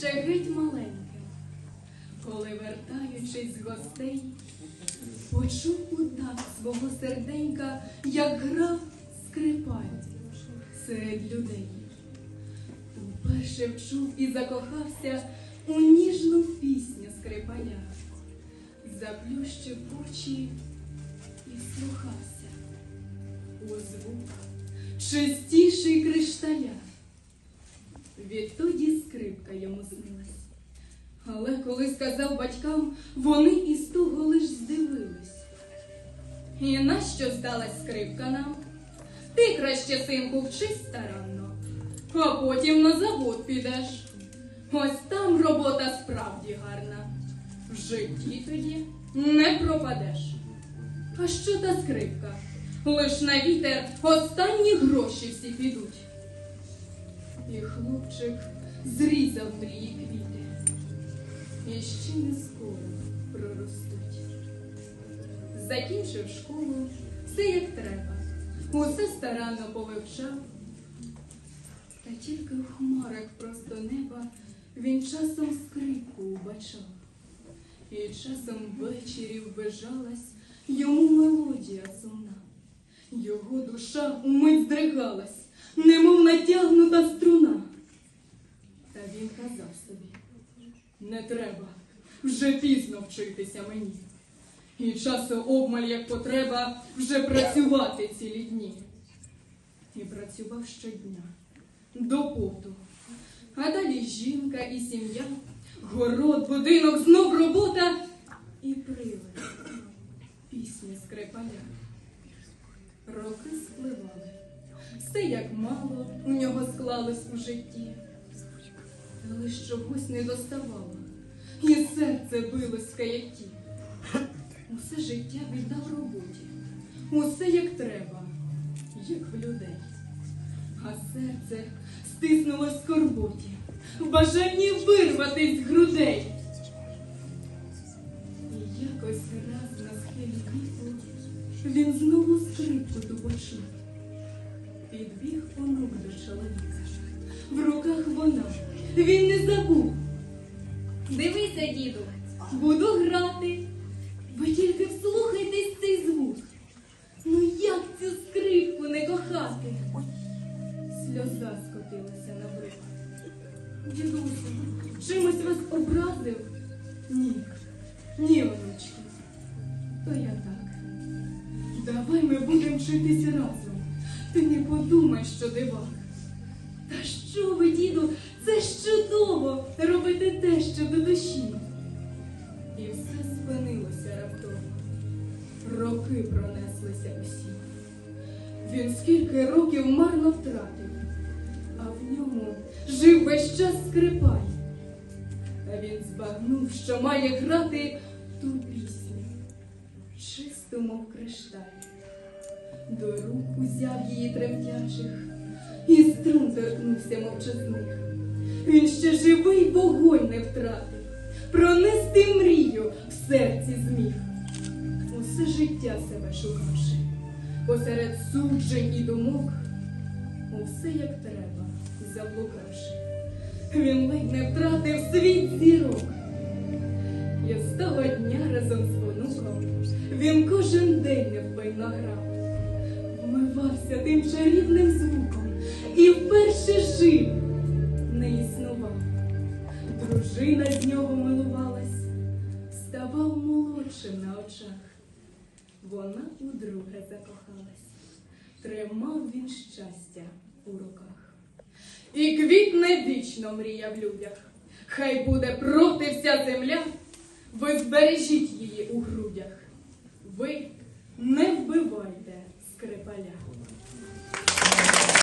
ще геть маленьким, коли вертаючись з гостей, почув удав свого серденька, як грав скрипаль серед людей. Уперше вчув і закохався у ніжну пісню скрипаля, заплющив очі і слухався у звук чистіший кришталя. Відтоді скрипка йому снилась. Але коли сказав батькам, вони із того лиш здивились. І нащо здалась скрипка нам? Ти краще, синку, вчись старанно, а потім на завод підеш. Ось там робота справді гарна. В житті тоді не пропадеш. А що та скрипка? Лиш на вітер останні гроші всі підуть. І хлопчик зрізав мрії квіти, і ще не скоро проростуть. Закінчив школу, все як треба, усе старанно повивчав. Та тільки в хмарах просто неба він часом скрипку убачав. І часом ввечері вбежалась йому мелодія сумна. Його душа умить здригалась, немов натягнута струна. Та він казав собі, не треба, вже пізно вчитися мені. І часу обмаль, як потреба, вже працювати цілі дні. І працював щодня до поту. А далі жінка і сім'я, город, будинок, знов робота і привид пісня скрипаля. Роки спливали, все як мало у нього склалось у житті, ж чогось не доставало, і серце билось в каятті. Усе життя віддав роботі, усе як треба, як в людей. А серце стиснулось в скорботі, в бажанні вирватись з грудей. І якось раз на схилі віку він знову скрипку почув. Підбіг онук до чоловіка. В руках вона. Він не забув. Дивися, діду, буду грати. Ви тільки вслухайтесь цей звук. Ну як цю скрипку не кохати? Сльоза скотилася на брик. Дідусю, чимось вас образив? Ні, ні, онучки. То я так. Давай ми будемо вчитися разом. Ти не подумай, що дивак. Та що ви, діду, це ж чудово робити те, що до душі. І все спинилося раптово. Роки пронеслися усі. Він скільки років марно втратив, а в ньому жив весь час скрипаль. А він збагнув, що має грати ту пісню, чисту, мов кришталь. До рук узяв її тремтячих, і струн торкнувся мовчазних. Він ще живий вогонь не втратив, пронести мрію в серці зміг. Усе життя себе шукавши, посеред суджень і думок, усе як треба, заблукавши, він ледь не втратив світ зірок. І з того дня разом з онуком він кожен день невпинно грав, вмивався тим чарівним звуком і вперше жив, не існував. Дружина з нього милувалась, ставав молодшим на очах. Вона удруге закохалась, тримав він щастя у руках. І квітне вічно мрія в людях. Хай буде проти вся земля, ви збережіть її у грудях. Ви